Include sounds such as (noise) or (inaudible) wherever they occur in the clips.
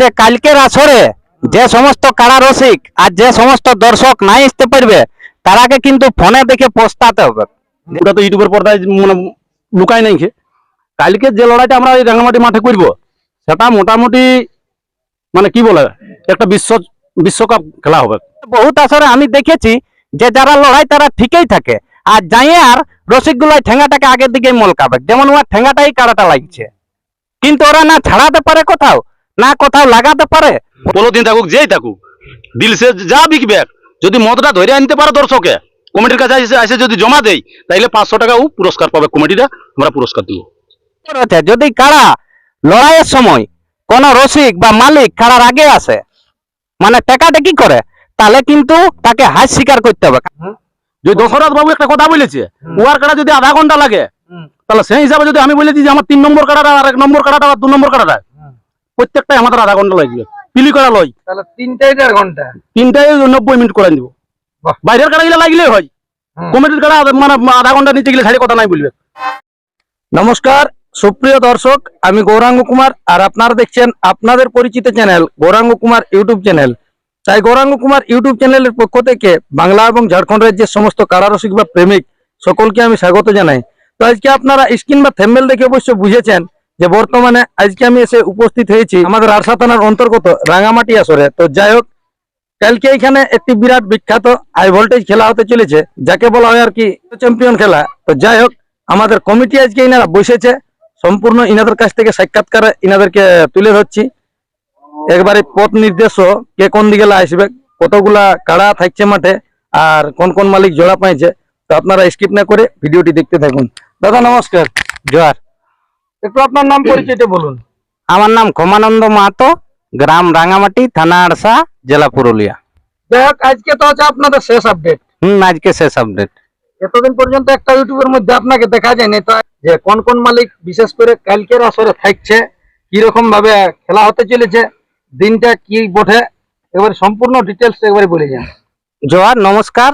যে কালকের আসরে যে সমস্ত কারা রসিক আর যে সমস্ত দর্শক নাই আসতে পারবে তারাকে কিন্তু ফোনে দেখে পস্তাতে হবে। ওটা তো ইউটিউবের পর্দায় মানে লুকাই নাই কালকে যে লড়াইটা আমরা এই রাঙ্গামাটি মাঠে করব সেটা মোটামুটি মানে কি বলে একটা বিশ্ব বিশ্বকাপ খেলা হবে। বহুত আসরে আমি দেখেছি যে যারা লড়াই তারা ঠিকই থাকে আর যাইয়ে আর রসিক গুলাই ঠেঙ্গাটাকে আগের দিকে মলকাবে যেমন ওর ঠেঙ্গাটাই কাড়াটা লাগছে। কিন্তু ওরা না ছাড়াতে পারে কোথাও না কোথাও লাগাতে পারে। দিন থাকুক যেই থাকুক। দিল সে যা বিকবে যদি মদটা ধরে আনতে পারে দর্শকে। কমিটির কাছে এসে এসে যদি জমা দেয় তাইলে পাঁচশো টাকা ও পুরস্কার পাবে কমিটিটা আমরা পুরস্কার দিব। যদি কারা লড়াইয়ের সময় কোন রসিক বা মালিক কারার আগে আসে মানে টেকাটেকি করে তাহলে কিন্তু তাকে হাত স্বীকার করতে হবে। যদি দশরথ বাবু একটা কথা বলেছে উয়ার কাটা যদি আধা ঘণ্টা লাগে তাহলে সেই হিসাবে যদি আমি বলেছি যে আমার তিন নম্বর কাটাটা আর এক নম্বর কাটাটা আর দু নম্বর কাটাটা প্রত্যেকটাই আমাদের আধা ঘণ্টা লাগবে। পিলি করা লয়। তাহলে তিনটাই দেড় ঘণ্টা। তিনটাই নব্বই মিনিট করে দিব। বাইরের কাটা গেলে লাগলেই হয়। কমিটির কাটা মানে আধা ঘণ্টা নিচে গেলে খালি কথা নাই বলবে। নমস্কার সুপ্রিয় দর্শক আমি গৌরাঙ্গ কুমার আর আপনারা দেখছেন আপনাদের পরিচিত channel Gouranga Kumar YouTube channel. তাই গৌরাঙ্গ কুমার ইউটিউব চ্যানেলের পক্ষ থেকে বাংলা এবং ঝাড়খণ্ড রাজ্যের সমস্ত কারারসিক বা প্রেমিক সকলকে আমি স্বাগত জানাই। তো আজকে আপনারা স্ক্রিন বা থেম্বেল দেখে অবশ্য বুঝেছেন যে বর্তমানে আজকে আমি এসে উপস্থিত হয়েছি আমাদের আরসা থানার অন্তর্গত রাঙামাটি আসরে। তো যাই হোক, কালকে এখানে একটি বিরাট বিখ্যাত হাই ভোল্টেজ খেলা হতে চলেছে, যাকে বলা হয় আর কি চ্যাম্পিয়ন খেলা। তো যাই হোক, আমাদের কমিটি আজকে ইনারা বসেছে, সম্পূর্ণ ইনাদের কাছ থেকে সাক্ষাৎকার ইনাদেরকে তুলে ধরছি। একবারে পথ নির্দেশ কে কোন দিকে আসবে, কতগুলা কাড়া থাকছে মাঠে, আর কোন কোন মালিক জোড়া পাইছে, তো আপনারা স্কিপ না করে ভিডিওটি দেখতে থাকুন। দাদা, নমস্কার। জোয়ার। একটু আপনার নাম পরিচয়টা বলুন। আমার নাম ক্ষমানন্দ মাহাতো গ্রাম রাঙামাটি থানা আড়সা জেলা পুরুলিয়া। যাই হোক আজকে তো হচ্ছে আপনাদের শেষ আপডেট। হুম আজকে শেষ আপডেট। এতদিন পর্যন্ত একটা ইউটিউবের মধ্যে আপনাকে দেখা যায়নি তো যে কোন কোন মালিক বিশেষ করে কালকের আসরে থাকছে কীরকম ভাবে খেলা হতে চলেছে দিনটা কি বটে এবার সম্পূর্ণ ডিটেলস একবারে বলে যান। জোয়ার নমস্কার।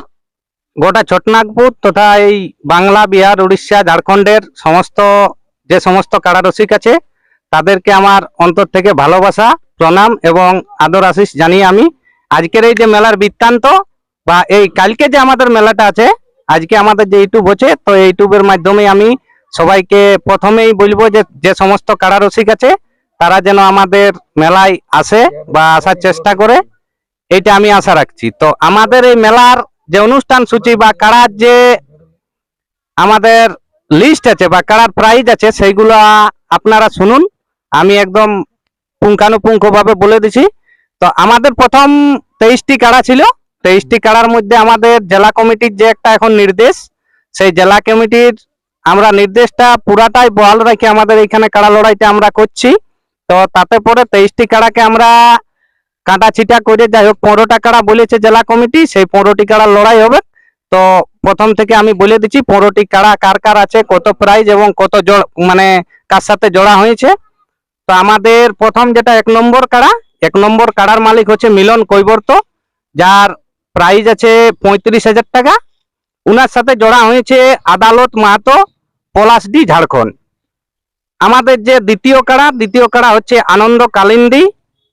গোটা ছোটনাগপুর তথা এই বাংলা বিহার উড়িষ্যা ঝাড়খণ্ডের সমস্ত যে সমস্ত কারারসিক আছে, তাদেরকে আমার অন্তর থেকে ভালোবাসা, প্রণাম এবং আদর আশিস জানিয়ে আমি আজকের এই যে মেলার বৃত্তান্ত বা এই কালকে যে আমাদের মেলাটা আছে, আজকে আমাদের যে ইউটিউব হচ্ছে, তো এই ইউটিউবের মাধ্যমে আমি সবাইকে প্রথমেই বলব যে যে সমস্ত কারারসিক আছে, তারা যেন আমাদের মেলায় আসে বা আসার চেষ্টা করে, এইটা আমি আশা রাখছি। তো আমাদের এই মেলার যে অনুষ্ঠান সূচি বা কারার যে আমাদের লিস্ট আছে বা কারার প্রাইজ আছে, সেইগুলো আপনারা শুনুন। আমি একদম পুঙ্খানুপুঙ্খ ভাবে বলে দিছি। তো আমাদের প্রথম তেইশটি কাড়া ছিল। তেইশটি কাড়ার মধ্যে আমাদের জেলা কমিটির যে একটা এখন নির্দেশ, সেই জেলা কমিটির আমরা নির্দেশটা পুরাটাই বহাল রেখে আমাদের এখানে কাড়া লড়াইটা আমরা করছি। তো তাতে পরে তেইশটি কাড়াকে আমরা কাটা ছিটা করে যাই হোক, পনেরোটা কাড়া বলেছে জেলা কমিটি, সেই পনেরোটি কাড়ার লড়াই হবে। তো প্রথম থেকে আমি বলে দিচ্ছি, পনেরোটি কাড়া, কার কার আছে, কত প্রাইজ এবং কত মানে কার সাথে জোড়া হয়েছে। তো আমাদের প্রথম যেটা এক নম্বর কাড়া, এক নম্বর কাড়ার মালিক হচ্ছে মিলন কৈবর্ত, যার প্রাইজ আছে পঁয়ত্রিশ হাজার টাকা। উনার সাথে জোড়া হয়েছে আদালত মাহাতো পলাশডি ঝাড়খণ্ড। আমাদের যে দ্বিতীয় কাড়া দ্বিতীয় কাড়া হচ্ছে আনন্দ কালিন্দি,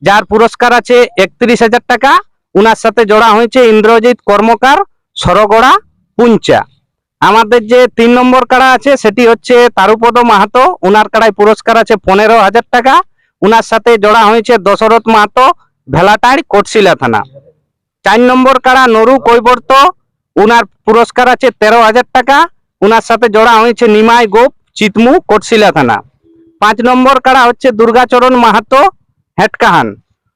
যার পুরস্কার আছে একত্রিশ হাজার টাকা। উনার সাথে জোড়া হয়েছে ইন্দ্রজিৎ কর্মকার সরগড়া, পুঞ্চা। আমাদের যে তিন নম্বর কাড়া আছে, সেটি হচ্ছে তারুপদ মাহাতো। উনার কাড়ায় পুরস্কার আছে পনেরো হাজার টাকা। উনার সাথে জোড়া হয়েছে দশরথ মাহাতো ভেলাটাড় কোটশিলা থানা। চার নম্বর কাড়া নরু কৈবর্ত। উনার পুরস্কার আছে তেরো হাজার টাকা। উনার সাথে জোড়া হয়েছে নিমাই গোপ, চিতমু, কোটশিলা থানা। পাঁচ নম্বর কাড়া হচ্ছে দুর্গাচরণ মাহাতো, হেটকাহান।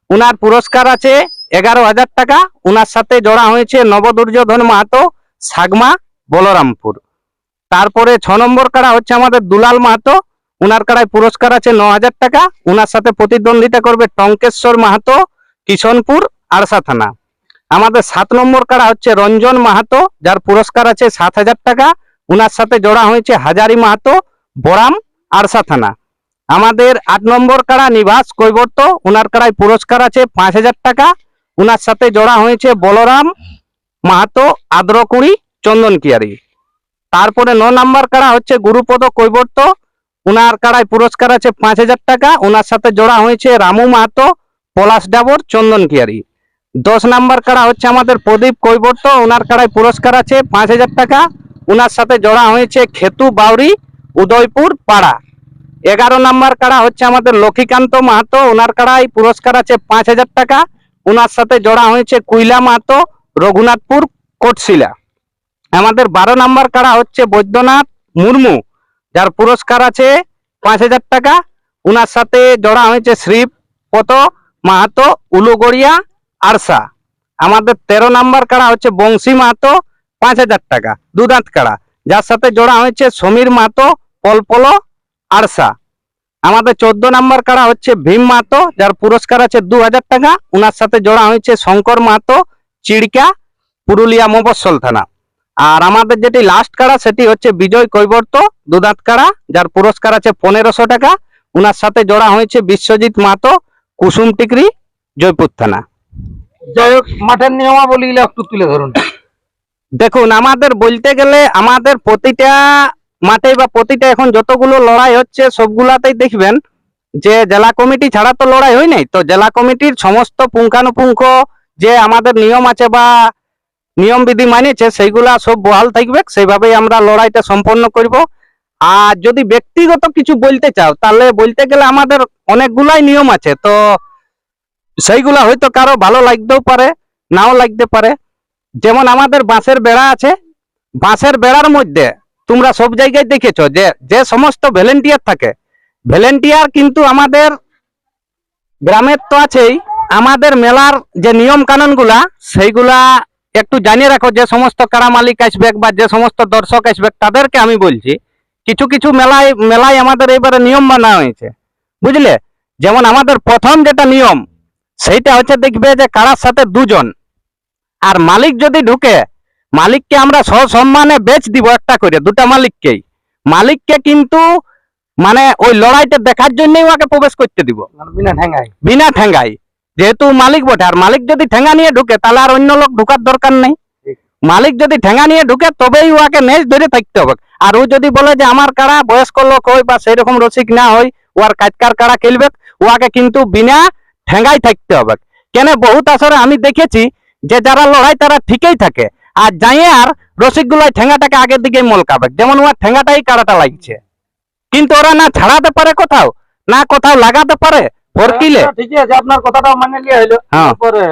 উনার পুরস্কার আছে এগারো হাজার টাকা। ওনার সাথে জোড়া হয়েছে নবদুর্যোধন মাহাতো, সাগমা, বলরামপুর। তারপরে ছ নম্বর কাড়া হচ্ছে আমাদের দুলাল মাহাতো। উনার কাড়ায় পুরস্কার আছে ন হাজার টাকা। ওনার সাথে প্রতিদ্বন্দ্বিতা করবে টঙ্কেশ্বর মাহাতো কিশনপুর আরসা থানা। আমাদের সাত নম্বর কাড়া হচ্ছে রঞ্জন মাহাতো, যার পুরস্কার আছে সাত হাজার টাকা। ওনার সাথে জোড়া হয়েছে হাজারি মাহাতো, বরাম আরসা থানা। আমাদের আট নম্বর কাড়া নিবাস কৈবর্ত ওনার কাড়ায় পুরস্কার আছে পাঁচ হাজার টাকা। উনার সাথে জোড়া হয়েছে বলরাম, মাহাতো, আদ্রকুড়ি চন্দন কিয়ারি তারপরে ন নাম্বার কারা হচ্ছে গুরুপদ কৈবর্ত। ওনার কাড়ায় পুরস্কার আছে পাঁচ হাজার টাকা। ওনার সাথে জোড়া হয়েছে রামু মাহাতো, পলাশ ডাবর চন্দন কিয়ারি দশ নাম্বার কাড়া হচ্ছে আমাদের প্রদীপ কৈবর্ত। ওনার কাড়ায় পুরস্কার আছে পাঁচ হাজার টাকা। ওনার সাথে জড়া হয়েছে খেতু বাউরি, উদয়পুর পাড়া। এগারো নাম্বার কাড়া হচ্ছে আমাদের লক্ষ্মীকান্ত মাহাতো। ওনার কাড়ায় পুরস্কার আছে পাঁচ হাজার টাকা। ওনার সাথে জড়া হয়েছে কুইলা মাহাতো রঘুনাথপুর, কোটশিলা। আমাদের বারো নাম্বার কাড়া হচ্ছে বৈদ্যনাথ মুর্মু, যার পুরস্কার আছে পাঁচ হাজার টাকা। ওনার সাথে জড়া হয়েছে শ্রীপত মাহাতো, উলুগড়িয়া, আরসা। আমাদের তেরো নাম্বার কাড়া হচ্ছে বংশী মাহাতো, পাঁচ হাজার টাকা, দুদাঁত কাড়া। যার সাথে জোড়া হয়েছে সমীর মাহাতো, পলপল, আরসা। আমাদের চোদ্দ নাম্বার কাড়া হচ্ছে ভীম মাহাতো যার পুরস্কার আছে দু হাজার টাকা। ওনার সাথে জোড়া হয়েছে শঙ্কর মাহাতো চিড়কা পুরুলিয়া মফস্বল থানা। আর আমাদের যেটি লাস্ট কাড়া সেটি হচ্ছে বিজয় কৈবর্ত দুদাঁত কাড়া যার পুরস্কার আছে পনেরোশো টাকা। ওনার সাথে জোড়া হয়েছে বিশ্বজিৎ মাহাতো কুসুম টিকরি জয়পুর থানা। যাই হোক মাঠের নিয়মাবলীগুলো একটু তুলে ধরুন। (coughs) দেখুন আমাদের বলতে গেলে আমাদের প্রতিটা মাঠে বা প্রতিটা এখন যতগুলো লড়াই হচ্ছে, সবগুলাতেই দেখবেন যে জেলা কমিটি ছাড়া তো লড়াই হয় নাই। তো জেলা কমিটির সমস্ত পুঙ্খানুপুঙ্খ যে আমাদের নিয়ম আছে বা নিয়ম বিধি মানেছে সেইগুলা সব বহাল থাকবে। সেইভাবেই আমরা লড়াইটা সম্পন্ন করব। আর যদি ব্যক্তিগত কিছু বলতে চাও, তাহলে বলতে গেলে আমাদের অনেকগুলাই নিয়ম আছে। তো সেইগুলা হয়তো কারও ভালো লাগতেও পারে, নাও লাগতে পারে। যেমন আমাদের বাঁশের বেড়া আছে। বাঁশের বেড়ার মধ্যে তোমরা সব জায়গায় দেখেছ যে যে সমস্ত ভলেন্টিয়ার থাকে ভলেন্টিয়ার কিন্তু আমাদের গ্রামের তো আছেই, আমাদের মেলার যে নিয়ম কানুনগুলা সেইগুলা একটু জানিয়ে রাখো, যে সমস্ত কারা মালিক আসবে বা যে সমস্ত দর্শক আসবে, তাদেরকে আমি বলছি, কিছু কিছু মেলায় মেলায় আমাদের এবারে নিয়ম বানা হয়েছে। বুঝলে? যেমন আমাদের প্রথম যেটা নিয়ম, সেইটা হচ্ছে দেখবে যে কারার সাথে দুজন, আর মালিক যদি ঢুকে মালিককে আমরা সসম্মানে বেচ দিব একটা করে দুটা মালিককেই। মালিককে কিন্তু মানে ওই লড়াইটা দেখার জন্যই ওকে প্রবেশ করতে দিব। মানে বিনা ঠেঙ্গাই বিনা ঠেঙ্গাই যেহেতু মালিক বটে আর মালিক যদি ঠেঙ্গা নিয়ে ঢুকে তাহলে আর অন্য লোক ঢুকার দরকার নেই। মালিক যদি ঠেঙ্গা নিয়ে ঢুকে তবেই ওকে নেজ ধরে থাকতে হবে। আর ও যদি বলে যে আমার কারা বয়স্ক লোক হয় বা সেই রকম রসিক না হয় ওর কাজকার কারা খেলবে ওকে কিন্তু বিনা ঠেঙ্গাই থাকতে হবে। কেন বহুত আসরে আমি দেখেছি যে যারা লড়াই তারা ঠিকই থাকে। আর যাই আর রসিক গুলাই ঠেঙ্গাটাকে আগের দিকে মল মলকাবে। যেমন ওর ঠেঙ্গাটাই কাড়াটা লাগছে। কিন্তু ওরা না ছাড়াতে পারে কোথাও না কোথাও লাগাতে পারে ফরকিলে। আচ্ছা, ঠিকই আছে আপনার কথাটাও মানে লিয়া হইল। হ্যাঁ। তারপরে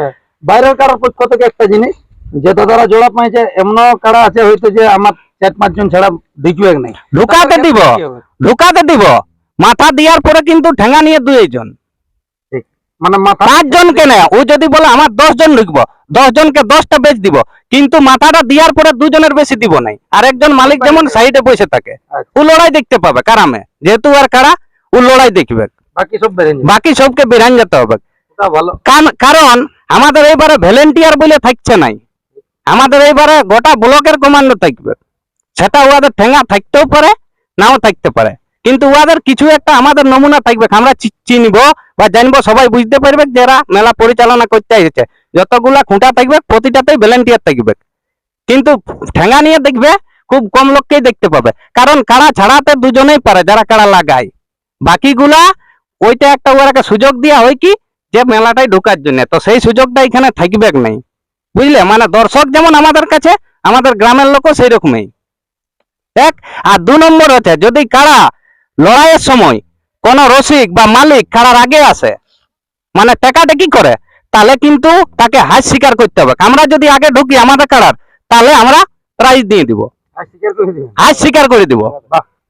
বাইরের কারোর পক্ষ থেকে একটা জিনিস যে দাদারা জোড়া পাইছে এমন কারা আছে হয়তো যে আমার চার পাঁচজন ছাড়া ঢুকবে নাই। ঢুকাতে দিব? ঢুকাতে দিব। মাথা দেওয়ার পরে কিন্তু ঠেঙ্গা নিয়ে দুইজন মানে পাঁচ জন কেনে ও যদি বলে আমার দশ জন ঢুকবো দশ জনকে দশটা বেচ দিব কিন্তু মাথাটা দেওয়ার পরে দুজনের বেশি দিব নাই। আর একজন মালিক যেমন সাইডে বসে থাকে আচ্ছা। ও লড়াই দেখতে পাবে কারামে। যেহেতু আর কারা ও লড়াই দেখবে। বাকি সব বাকি সবকে বিরান যেতে হবে। কারণ আমাদের এইবারে ভ্যালেন্টিয়ার বলে থাকছে নাই। আমাদের এইবারে গোটা ব্লকের কমান্ডো থাকবে। সেটা ওদের ঠেঙ্গা থাকতেও পারে নাও থাকতে পারে। কিন্তু ওদের কিছু একটা আমাদের নমুনা থাকবে আমরা চিনব। বা জানব, সবাই বুঝতে পারবে যারা মেলা পরিচালনা করতে এসেছে। যতগুলা খুঁটা থাকবে, প্রতিটাতেই ভলেন্টিয়ার থাকবে। কিন্তু ঠেঙ্গা নিয়ে দেখবে, খুব কম লোককেই দেখতে পাবে। কারণ কারা ছাড়াতে দুজনেই পারে, যারা কারা লাগায়। বাকিগুলা, ওইটা একটা ওরাকে সুযোগ দেওয়া হয় কি, যে মেলাটাই ঢোকার জন্য। তো সেই সুযোগটা এখানে থাকবে নাই? বুঝলে? মানে দর্শক যেমন আমাদের কাছে, আমাদের গ্রামের লোকও সেই রকমই এক, আর দু নম্বর হচ্ছে, যদি কারা লড়াইয়ের সময় কোন রসিক বা মালিক কারার আগে আসে মানে টেকাটেকি করে তাহলে কিন্তু তাকে হাস স্বীকার করতে হবে। আমরা যদি আগে ঢুকি আমাদের কারার তাহলে আমরা প্রাইজ দিয়ে দিব। আর স্বীকার করে করে দিব।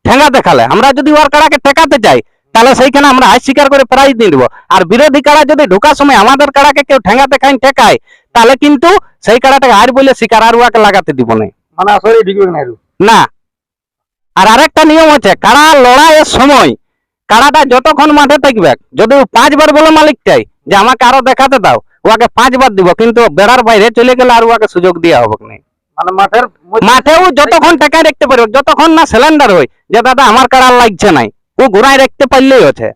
ঠেঙ্গা দেখালে। আমরা যদি ওর কাড়াকে ঠেকাতে চাই তাহলে সেইখানে আমরা হাস স্বীকার করে প্রাইজ দিয়ে দিব। আর বিরোধী কাড়া যদি ঢোকার সময় আমাদের কাড়াকে কেউ ঠেঙ্গা দেখাই ঠেকায় তাহলে কিন্তু সেই কাড়াটাকে আর বলে শিকার আর উহাকে লাগাতে দিব না। মানে না। আর আরেকটা নিয়ম আছে কাড়া লড়াইয়ের সময় কাড়াটা যতক্ষণ মাঠে থাকবে যদি পাঁচবার বলে মালিক চাই যে আমাকে আরও দেখাতে দাও ওকে পাঁচবার দিব কিন্তু বেড়ার বাইরে চলে গেলে আর ওকে সুযোগ দেওয়া হবে না মানে মাঠেও যতক্ষণ টাকায় রাখতে পারবে যতক্ষণ না সিলিন্ডার হয় যে দাদা আমার কাড়া লাগছে নাই ও ঘুরাই রাখতে পারলেই হচ্ছে।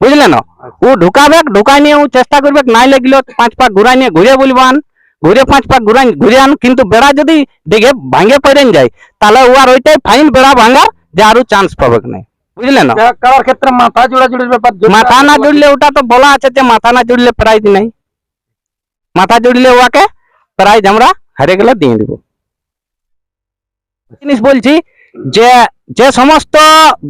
বুঝলে না? ও ঢুকাবে ঢুকাই নিয়ে ও চেষ্টা করবে নাই লাগল পাঁচ পাক ঘুরাই নিয়ে ঘুরে বলবান ঘুরে পাঁচ পাক ঘুরাই ঘুরে আন কিন্তু বেড়া যদি দেখে ভাঙে পড়েন যায় তাহলে ও আর ওইটাই ফাইন বেড়া ভাঙার যে আরও চান্স পাবে না বুঝলেন কারার ক্ষেত্রে মাথা জোড়া জুড়ির ব্যাপার মাথা না জুড়লে ওটা তো বলা আছে যে মাথা না জুড়লে প্রাইজ নাই। মাথা জুড়লে ওকে প্রাইজ আমরা হারিয়ে গেলে দিয়ে দিব। জিনিস বলছি যে যে সমস্ত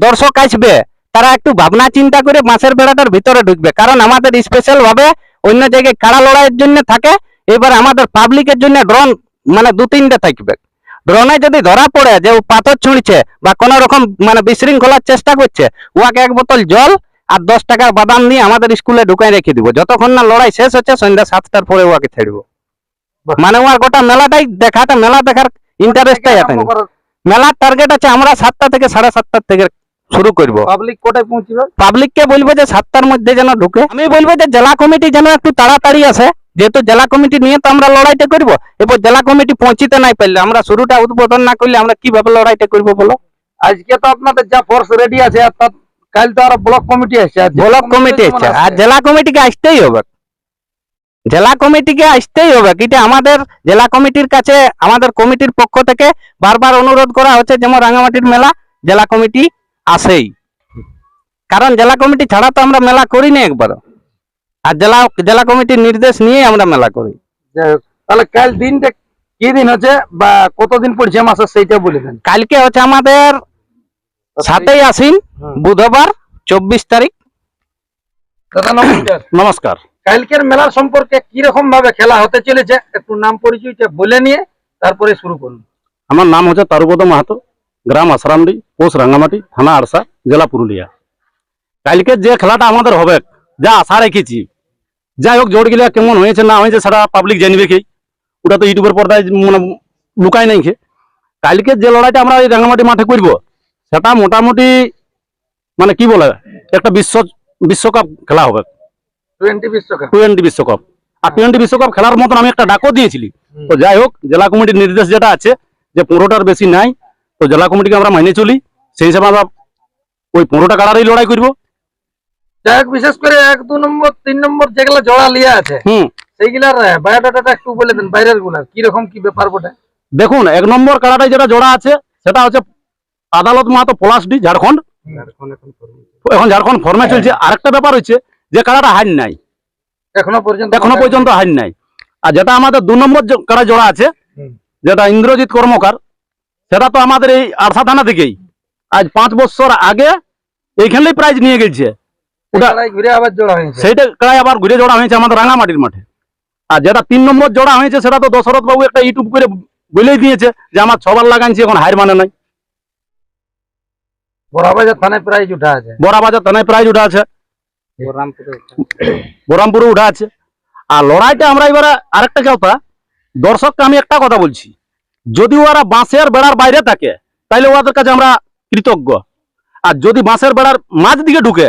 দর্শক আসবে তারা একটু ভাবনা চিন্তা করে মাছের বেড়াটার ভিতরে ঢুকবে। কারণ আমাদের স্পেশাল ভাবে অন্য জায়গায় কাড়া লড়াইয়ের জন্য থাকে এবার আমাদের পাবলিকের জন্য ড্রোন মানে দু তিনটে থাকবে। ড্রোনে যদি ধরা পড়ে যে ও পাথর ছুঁড়ছে বা কোন রকম মানে বিশৃঙ্খলার চেষ্টা করছে ওকে এক বোতল জল আর দশ টাকার বাদাম নিয়ে আমাদের স্কুলে ঢুকাই রেখে দিব। যতক্ষণ না লড়াই শেষ হচ্ছে সন্ধ্যা সাতটার পরে ওকে ছেড়বো। মানে ওর গোটা মেলাটাই দেখাটা মেলা দেখার ইন্টারেস্টটাই আছে মেলার টার্গেট আছে আমরা সাতটা থেকে সাড়ে সাতটার থেকে শুরু করব। পাবলিক কোটায় পৌঁছবে? পাবলিককে বলব যে সাতটার মধ্যে যেন ঢুকে। আমি বলব যে জেলা কমিটি যেন একটু তাড়াতাড়ি আসে। যেহেতু জেলা কমিটি নিয়ে তো আমরা লড়াইটা করব এরপর জেলা কমিটি পৌঁছিতে নাই পারলে আমরা শুরুটা উদ্বোধন না করলে আমরা কীভাবে লড়াইটা করব বলো? আজকে তো আপনাদের যা ফোর্স রেডি আছে কাল তো আরও ব্লক কমিটি আসছে। ব্লক কমিটি আছে আর আসছে, জেলা কমিটিকে আসতেই হবে। জেলা কমিটিকে আসতেই হবে এটা আমাদের জেলা কমিটির কাছে আমাদের কমিটির পক্ষ থেকে বারবার অনুরোধ করা হচ্ছে যেমন রাঙামাটির মেলা জেলা কমিটি আসেই। কারণ জেলা কমিটি ছাড়া তো আমরা মেলা করি না একবার আর জেলা জেলা কমিটির নির্দেশ নিয়ে আমরা মেলা করি। তাহলে কাল দিনটা কি দিন হচ্ছে বা কতদিন পড়ছে মাসের সেইটা বলে দেন। কালকে হচ্ছে আমাদের সাতই আশ্বিন বুধবার চব্বিশ তারিখ। দাদা নমস্কার। নমস্কার। কালকের মেলার সম্পর্কে কি রকম ভাবে খেলা হতে চলেছে একটু নাম পরিচয়টা বলে নিয়ে তারপরে শুরু করুন। আমার নাম হচ্ছে তারুপদ মাহাতো গ্রাম আসারামডি পোস্ট রাঙ্গামাটি থানা আরসা জেলা পুরুলিয়া। কালকে যে খেলাটা আমাদের হবে যা আশা রেখেছি যাই হোক জোর গিলা কেমন হয়েছে না হয়েছে সেটা পাবলিক জানিবে কি। ওটা তো ইউটিউবের পর্দায় মানে লুকায় নাই কালকে যে লড়াইটা আমরা এই রাঙ্গামাটি মাঠে করব সেটা মোটামুটি মানে কি বলে একটা বিশ্ব বিশ্বকাপ খেলা হবে। টোয়েন্টি বিশ্বকাপ। টোয়েন্টি বিশ্বকাপ। আর টোয়েন্টি বিশ্বকাপ খেলার মতন আমি একটা ডাকও দিয়েছিলি। তো যাই হোক জেলা কমিটির নির্দেশ যেটা আছে যে পনেরোটার বেশি নাই তো জেলা কমিটিকে আমরা মাইনে চলি। সেই হিসাবে আমরা ওই পনেরোটা কাড়ারই লড়াই করব। যাই হোক বিশেষ করে এক দু নম্বর তিন নম্বর যেগুলা জোড়া লিয়া আছে হুম। সেইগুলার বায়োডাটাটা একটু বলে দেন বাইরেরগুলার কীরকম কি ব্যাপার বটে? দেখুন এক নম্বর কাড়াটাই যেটা জোড়া আছে সেটা হচ্ছে আদালত মাহাতো পলাশডি ঝাড়খণ্ড। এখন ঝাড়খণ্ড ফর্মে চলছে। আরেকটা ব্যাপার হচ্ছে যে কাড়াটা হার নাই। এখনও পর্যন্ত এখনও পর্যন্ত হার নাই। আর যেটা আমাদের দু নম্বর কাড়া জোড়া আছে যেটা ইন্দ্রজিৎ কর্মকার সেটা তো আমাদের এই আরসা থানা থেকেই। আজ পাঁচ বছর আগে এইখানেই প্রাইজ নিয়ে গেছে। ওটা ঘুরে আবার জোড়া হয়েছে। সেইটা কাড়াই আবার ঘুরে জোড়া হয়েছে আমাদের রাঙামাটির মাঠে। আর যেটা তিন নম্বর জোড়া হয়েছে সেটা তো দশরথ বাবু একটা ইউটিউব করে বলেই দিয়েছে যে আমার ছবার লাগাইছি এখন হার মানে নাই। বড়াবাজার থানায় প্রাইজ উঠা আছে। বড়াবাজার থানায় প্রাইজ উঠা আছে। বহরামপুরে উঠা আছে। আর লড়াইটা আমরা এবারে আরেকটা কথা? দর্শককে আমি একটা কথা বলছি। যদি ওরা বাঁশের বেড়ার বাইরে থাকে তাহলে ওদের কাছে আমরা কৃতজ্ঞ। আর যদি বাঁশের বেড়ার মাঝ দিকে ঢুকে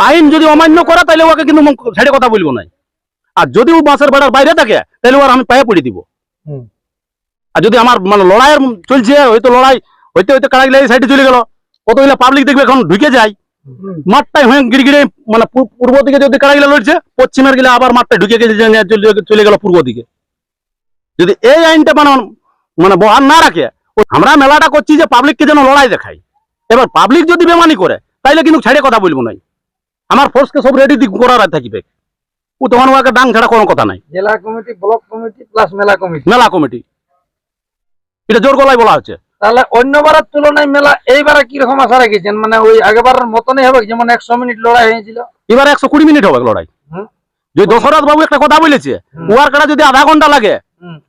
আইন যদি অমান্য করে তাহলে ওকে কিন্তু ছেড়ে কথা বলব না। আর যদি ও বাঁশের বেড়ার বাইরে থাকে তাহলে ওর আমি পায়ে পড়ে দিব। আর যদি আমার মানে লড়াইয়ের চলছে হয়তো লড়াই হইতে হইতে গেলে এই সাইডে চলে গেল। কতগুলো পাবলিক দেখবে এখন ঢুকে যায়। মাঠটাই হয়ে গিরগিরে মানে পূর্ব দিকে যদি কারা গেলে লড়ছে পশ্চিমের গেলে আবার মাঠটা ঢুকে গেছে চলে- চলে গেল পূর্ব দিকে। যদি এই আইনটা মানে মানে বহাল না রাখে আমরা মেলাটা করছি যে পাবলিককে যেন লড়াই দেখাই এবার পাবলিক যদি বেমানি করে তাইলে কিন্তু ছেড়ে কথা বলব নাই। আমার ফোর্সকে সব রেডি করার থাকিবে। ও তখন ওকে ডাং ছাড়া কোনো কথা নাই। জেলা কমিটি ব্লক কমিটি প্লাস মেলা কমিটি। মেলা কমিটি। এটা জোর গলায় বলা হচ্ছে। তাহলে অন্যবারের তুলনায় মেলা এইবারে কীরকম আশা রেখেছেন? মানে ওই আগেবারের মতনই হবে যেমন একশো মিনিট লড়াই হয়েছিল। এবার একশো কুড়ি মিনিট হবে লড়াই। যদি দশরথ বাবু একটা কথা বলেছে। ওয়ার কাটা যদি আধা ঘণ্টা লাগে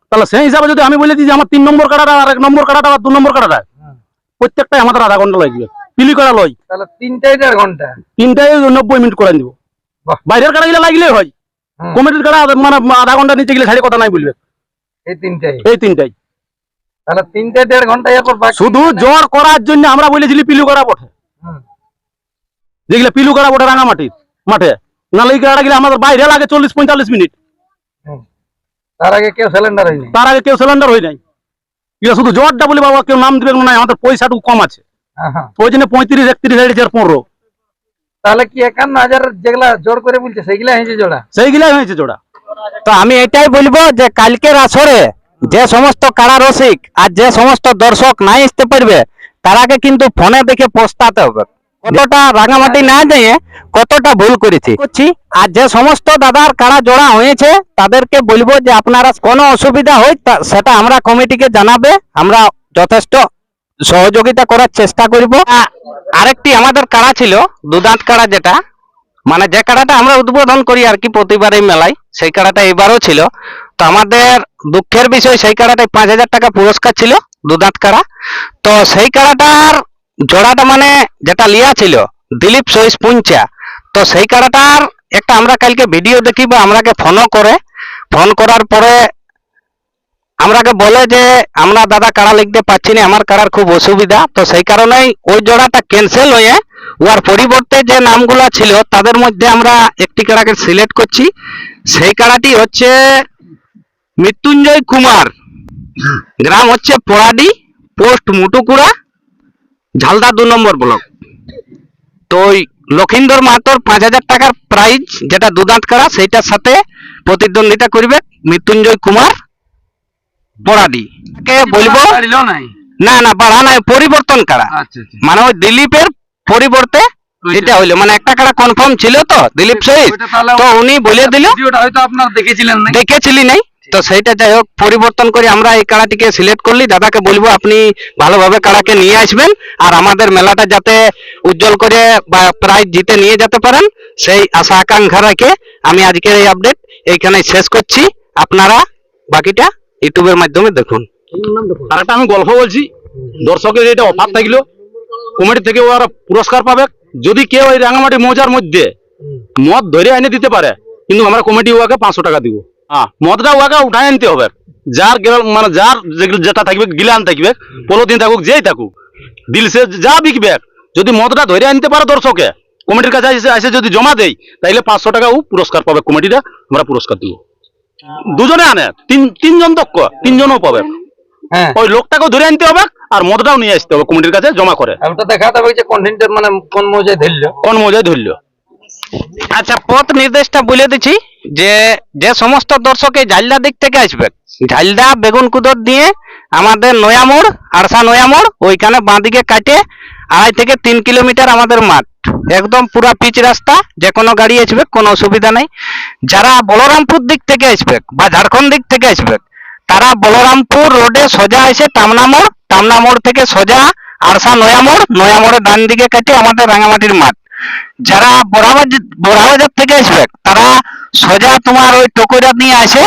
তাহলে সেই হিসাবে যদি আমি বলে দিই যে আমার তিন নম্বর কাটাটা আর এক নম্বর কাটাটা আর দু নম্বর কাটাটা। প্রত্যেকটাই আমাদের আধা ঘণ্টা লাগবে। পিলি করা লই তাহলে তিনটাই দেড় ঘণ্টা। তিনটাই নব্বই মিনিট করে দিব। বাইরের কাটা গেলে লাগলেই হয়। কমিটির কাটা মানে আধা ঘণ্টা নিচে গেলে ছাড়ি কথা নাই বলবে। এই তিনটাই। এই তিনটাই। তাহলে তিনটে দেড় ঘণ্টা এরপর বাকি শুধু জ্বর করার জন্য আমরা বলেছিলি পিলু করা বটে। যেগুলো পিলু করা বটে রাঙামাটির মাঠে। নাহলে এই কাটা গেলে আমাদের বাইরে লাগে চল্লিশ পঁয়তাল্লিশ মিনিট। তার আগে কেউ সিলিন্ডার হয়নি। তার আগে কেউ সিলিন্ডার হয়ে নাই। শুধু জ্বরটা বলে বাবা কেউ নাম দিবে না আমাদের পয়সাটুকু কম আছে। পঁয়ত্রিশ একত্রিশ হাজার চার পনেরো। তাহলে কি একান্ন হাজার যেগুলা জোর করে বলছে সেগুলা হয়েছে জোড়া? সেইগুলাই হয়েছে জোড়া। তো আমি এটাই বলব যে কালকের আসরে যে সমস্ত কারা রসিক আর যে সমস্ত দর্শক নাই আসতে পারবে তারাকে কিন্তু ফোনে দেখে পস্তাতে হবে। কতটা রাঙামাটি না যেয়ে কতটা ভুল করেছি করছি। আর যে সমস্ত দাদার কারা জোড়া হয়েছে তাদেরকে বলব যে আপনারা কোনো অসুবিধা হয় তা- সেটা আমরা কমিটিকে জানাবে আমরা যথেষ্ট সহযোগিতা করার চেষ্টা করব। আরেকটি আমাদের কাড়া ছিল, দুদাঁত কাড়া যেটা। মানে যে কাড়াটা আমরা উদ্বোধন করি আর কি প্রতিবার এই মেলায়, সেই কাড়াটা এবারও ছিল। তো আমাদের দুঃখের বিষয়, সেই কাড়াটায় পাঁচ হাজার টাকা পুরস্কার ছিল, দুদাঁত কাড়া। তো সেই কাড়াটার জোড়াটা মানে যেটা লিয়া ছিল, দিলীপ সহিস পুঞ্চা। তো সেই কাড়াটার একটা আমরা কালকে ভিডিও দেখি বা আমরাকে ফোনও করে। ফোন করার পরে আমরাকে বলে যে, আমরা দাদা কাড়া লিখতে পাচ্ছি না, আমার কাড়ার খুব অসুবিধা। তো সেই কারণেই ওই জোড়াটা ক্যান্সেল হয়ে ওর পরিবর্তে যে নামগুলো ছিল, তাদের মধ্যে আমরা একটি কাড়াকে সিলেক্ট করছি। সেই কাড়াটি হচ্ছে মৃত্যুঞ্জয় কুমার। গ্রাম হচ্ছে পোড়াডি, পোস্ট মুটুকুড়া, ঝালদা দু নম্বর ব্লক। তো ওই লক্ষিন্দর মাহাতোর পাঁচ হাজার টাকার প্রাইজ যেটা দুদাঁত কাড়া, সেইটার সাথে প্রতিদ্বন্দ্বিতা করবে মৃত্যুঞ্জয় কুমার। পড়াডি কে বলব? না না বাড়া নাই পরিবর্তন কাড়া আচ্ছা আচ্ছা। মানে ওই দিলীপের পরিবর্তে এটা হইল মানে একটা কাড়া কনফার্ম ছিল তো দিলীপ সহিত? তো উনি বলে দিল হয়তো আপনারা দেখেছিলেন না দেখেছিলি নাই? তো সেইটা যাই হোক পরিবর্তন করে আমরা এই কাড়াটিকে সিলেক্ট করলি। দাদাকে বলব আপনি ভালোভাবে কাড়াকে নিয়ে আসবেন আর আমাদের মেলাটা যাতে উজ্জ্বল করে বা প্রাইজ জিতে নিয়ে যেতে পারেন সেই আশা আকাঙ্ক্ষা রেখে আমি আজকের এই আপডেট এইখানে শেষ করছি। আপনারা বাকিটা ইউটিউবের মাধ্যমে দেখুন। আর একটা আমি গল্প বলছি। দর্শকের এটা অফার থাকল। কমিটি থেকে ওরা পুরস্কার পাবে। যদি কেউ এই রাঙামাটি মৌজার মধ্যে মদ ধরে এনে দিতে পারে, কিন্তু আমরা কমিটি ওয়াকে পাঁচশো টাকা দিব। হ্যাঁ মদটা ওয়াকে উঠাই আনতে হবে। যার গেল- মানে যার যেটা থাকবে, গিলান থাকবে পলিথিন থাকুক, যেই থাকুক, দিল সে যা বিকবে। যদি মদটা ধরে আনতে পারে দর্শকে কমিটির কাছে এসে যদি জমা দেয়, তাইলে পাঁচশো টাকা ও পুরস্কার পাবে। কমিটিটা আমরা পুরস্কার দিব। দুজনে আনে তিন তিনজন দক্ষ তিনজনও পাবে। হ্যাঁ। ওই লোকটাকেও ধরে আনতে হবে আর মদটাও নিয়ে আসতে হবে কমিটির কাছে জমা করে। ওটা দেখাতে হবে যে কন্টেন্টের মানে কোন মজায় ধরলো। কোন মজায় ধরল। আচ্ছা পথ নির্দেশটা বলে দিচ্ছি যে যে সমস্ত দর্শক এই ঝালদা দিক থেকে আসবে ঝালদা বেগুন কুদর দিয়ে আমাদের নয়ামোড় আরসা নয়ামোড় ওইখানে বাঁদিকে কাটে আড়াই থেকে তিন কিলোমিটার আমাদের মাঠ। একদম পুরা পিচ রাস্তা, যে কোনো গাড়ি আসবে, কোনো অসুবিধা নেই। যারা বলরামপুর দিক থেকে আসবে বা ঝাড়খণ্ড দিক থেকে আসবে, তারা বলরামপুর রোডে সোজা এসে টামনা মোড় টামনা মোড় থেকে সোজা আরসা নয়ামোড় নয়ামোড়ের ডান দিকে কাটে আমাদের রাঙামাটির মাঠ। যারা বড়াবাজার থেকে আসবে, তারা সোজা তোমার ওই টকইরা নিয়ে আসে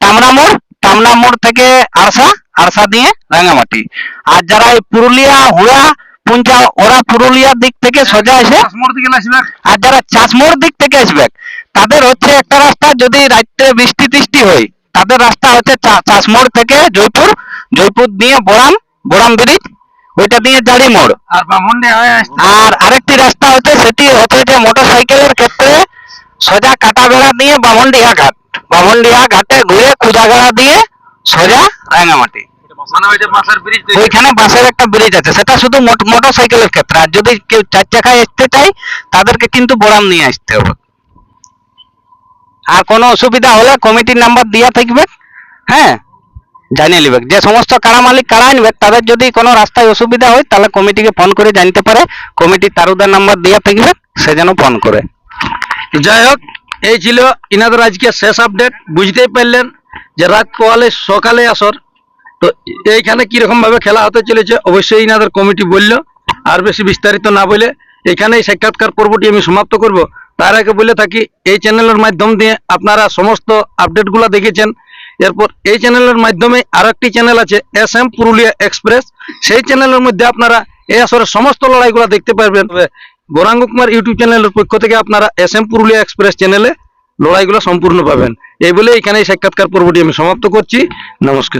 টামনা মোড় টামনা মোড় থেকে আরসা আরসা দিয়ে রাঙামাটি। আর যারা এই পুরুলিয়া হুড়া পুঞ্চা ওরা পুরুলিয়ার দিক থেকে সোজা আসে মোড় দিকে আসবে? আর যারা চাষমোড় দিক থেকে আসবে তাদের হচ্ছে একটা রাস্তা যদি রাত্রে বৃষ্টি টিষ্টি হয় তাদের রাস্তা হচ্ছে চা- চাষমোড় থেকে জয়পুর জয়পুর দিয়ে বোরাম বোরাম ব্রিজ ওইটা দিয়ে জাড়ি মোড়। আর আর আরেকটি রাস্তা হচ্ছে সেটি হচ্ছে যে মোটর সাইকেলের ক্ষেত্রে সোজা কাটাবেড়া দিয়ে বামনডিহা ঘাট। বামনডিহা ঘাটে ঘুরে কুজাগাড়া দিয়ে সোজা রাঙামাটি। মানে ওইটা মাছের ব্রিজ ওইখানে বাসের একটা ব্রিজ আছে সেটা শুধু মোটর সাইকেলের ক্ষেত্রে। আর যদি কেউ চার চাকায় আসতে চায় তাদেরকে কিন্তু বোরাম নিয়ে আসতে হবে। আর কোনো অসুবিধা হলে কমিটির নাম্বার দেওয়া থাকবে হ্যাঁ? জানিয়ে নেবে। যে সমস্ত কাড়া মালিক কাড়া আনবে তাদের যদি কোনো রাস্তায় অসুবিধা হয় তাহলে কমিটিকে ফোন করে জানতে পারে। কমিটির তারুদার নাম্বার দেওয়া থাকবে সে যেন ফোন করে। যাই হোক এই ছিল ইনাদের আজকে শেষ আপডেট বুঝতেই পারলেন যে রাত পোয়ালে সকালে আসর। তো এইখানে কীরকম ভাবে খেলা হতে চলেছে, অবশ্যই ইনাদের কমিটি বলল। আর বেশি বিস্তারিত না বলে এখানে এই সাক্ষাৎকার পর্বটি আমি সমাপ্ত করব। তার আগে বলে থাকি, এই চ্যানেলের মাধ্যম দিয়ে আপনারা সমস্ত আপডেটগুলো দেখেছেন। এরপর এই চ্যানেলের মাধ্যমে আরও একটি চ্যানেল আছে, এস এম পুরুলিয়া এক্সপ্রেস। সেই চ্যানেলের মধ্যে আপনারা এই আসরের সমস্ত লড়াইগুলো দেখতে পারবেন। গৌরাঙ্গ কুমার ইউটিউব চ্যানেলের পক্ষ থেকে আপনারা এস এম পুরুলিয়া এক্সপ্রেস চ্যানেলে লড়াইগুলো সম্পূর্ণ পাবেন। এই বলে এখানে এই সাক্ষাৎকার পর্বটি আমি সমাপ্ত করছি। নমস্কার।